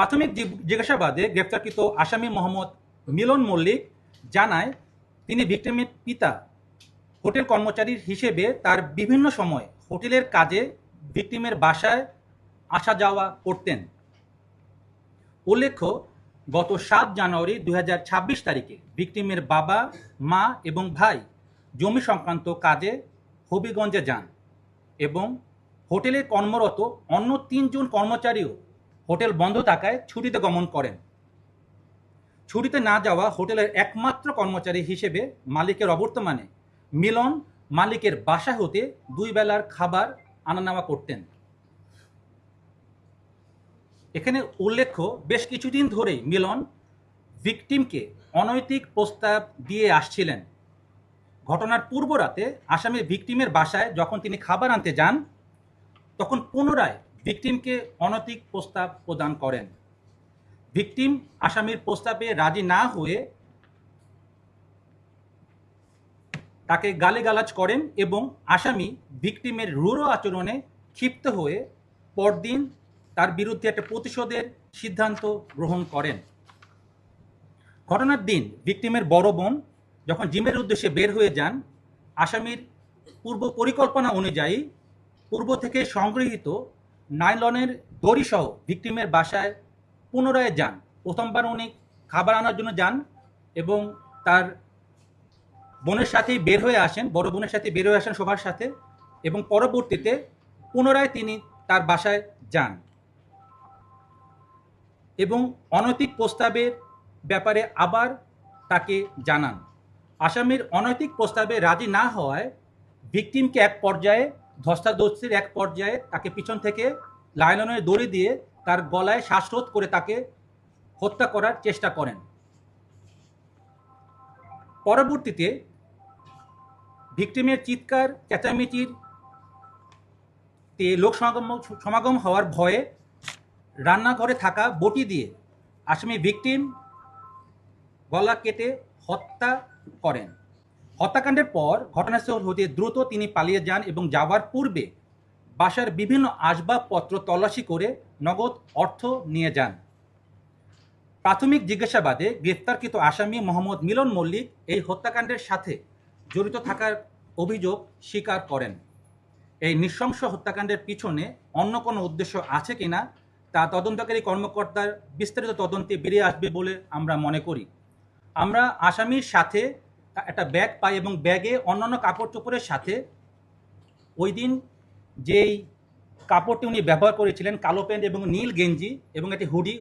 প্রাথমিক জিজ্ঞাসাবাদে গ্রেপ্তারকৃত আসামি মোহাম্মদ মিলন মল্লিক জানায়, তিনি ভিক্টিমের পিতা, হোটেল কর্মচারী হিসেবে তার বিভিন্ন সময় হোটেলের কাজে ভিক্টিমের বাসায় আসা যাওয়া করতেন। উল্লেখ্য, গত সাত জানুয়ারি দু হাজার ছাব্বিশ তারিখে ভিক্টিমের বাবা, মা এবং ভাই জমি সংক্রান্ত কাজে হবিগঞ্জে যান এবং হোটেলে কর্মরত অন্য তিনজন কর্মচারীও হোটেল বন্ধ থাকায় ছুটিতে গমন করেন। ছুটিতে না যাওয়া হোটেলের একমাত্র কর্মচারী হিসেবে মালিকের অবর্তমানে মিলন মালিকের বাসা হতে দুই বেলার খাবার আনা নেওয়া করতেন। এখানে উল্লেখ্য, বেশ কিছুদিন ধরেই মিলন ভিকটিমকে অনৈতিক প্রস্তাব দিয়ে আসছিলেন। ঘটনার পূর্ব রাতে আসামের ভিকটিমের বাসায় যখন তিনি খাবার আনতে যান, তখন পুনরায় ভিকটিমকে অনৈতিক প্রস্তাব প্রদান করেন। ভিকটিম আসামির প্রস্তাবে রাজি না হয়ে তাকে গালিগালাজ করেন এবং আসামি ভিকটিমের রূঢ় আচরণে ক্ষিপ্ত হয়ে পরদিন তার বিরুদ্ধে একটা প্রতিশোধের সিদ্ধান্ত গ্রহণ করেন। ঘটনার দিন ভিকটিমের বড় বোন যখন জিমের উদ্দেশ্যে বের হয়ে যান, আসামির পূর্ব পরিকল্পনা অনুযায়ী পূর্ব থেকে সংগৃহীত নাইলনের দড়িসহ ভিকটিমের বাসায় পুনরায় যান। প্রথমবার উনি খাবার আনার জন্য যান এবং তার বোনের সাথেই বের হয়ে আসেন, বড় বোনের সাথে বের হয়ে আসেন সবার সাথে এবং পরবর্তীতে পুনরায় তিনি তার বাসায় যান এবং অনৈতিক প্রস্তাবের ব্যাপারে আবার তাকে জানান। আসামির অনৈতিক প্রস্তাবে রাজি না হওয়ায় ভিকটিমকে এক পর্যায়ে ধস্তাধস্তির এক পর্যায়ে তাকে পিছন থেকে লাইলনের দড়ি দিয়ে তার গলায় শ্বাসরোধ করে তাকে হত্যা করার চেষ্টা করেন। পরবর্তীতে ভিকটিমের চিৎকার, চেঁচামেচির তে লোক সমাগম সমাগম হওয়ার ভয়ে রান্নাঘরে থাকা বটি দিয়ে আসামি ভিকটিম গলা কেটে হত্যা করেন। হত্যাকাণ্ডের পর ঘটনাস্থল হতে দ্রুত তিনি পালিয়ে যান এবং যাওয়ার পূর্বে বাসার বিভিন্ন আসবাবপত্র তল্লাশি করে নগদ অর্থ নিয়ে যান। প্রাথমিক জিজ্ঞাসাবাদে গ্রেপ্তারকৃত আসামি মোহাম্মদ মিলন মল্লিক এই হত্যাকাণ্ডের সাথে জড়িত থাকার অভিযোগ স্বীকার করেন। এই নৃশংস হত্যাকাণ্ডের পিছনে অন্য কোনো উদ্দেশ্য আছে কিনা তা তদন্তকারী কর্মকর্তার বিস্তারিত তদন্তে বেরিয়ে আসবে বলে আমরা মনে করি। আমরা আসামির সাথে একটা ব্যাগ পাই এবং ব্যাগে অন্যান্য কাপড় চোপড়ের সাথে ওই দিন যেই কাপড়টি উনি ব্যবহার করেছিলেন, কালো প্যান্ট এবং নীল গেঞ্জি এবং একটি হুডি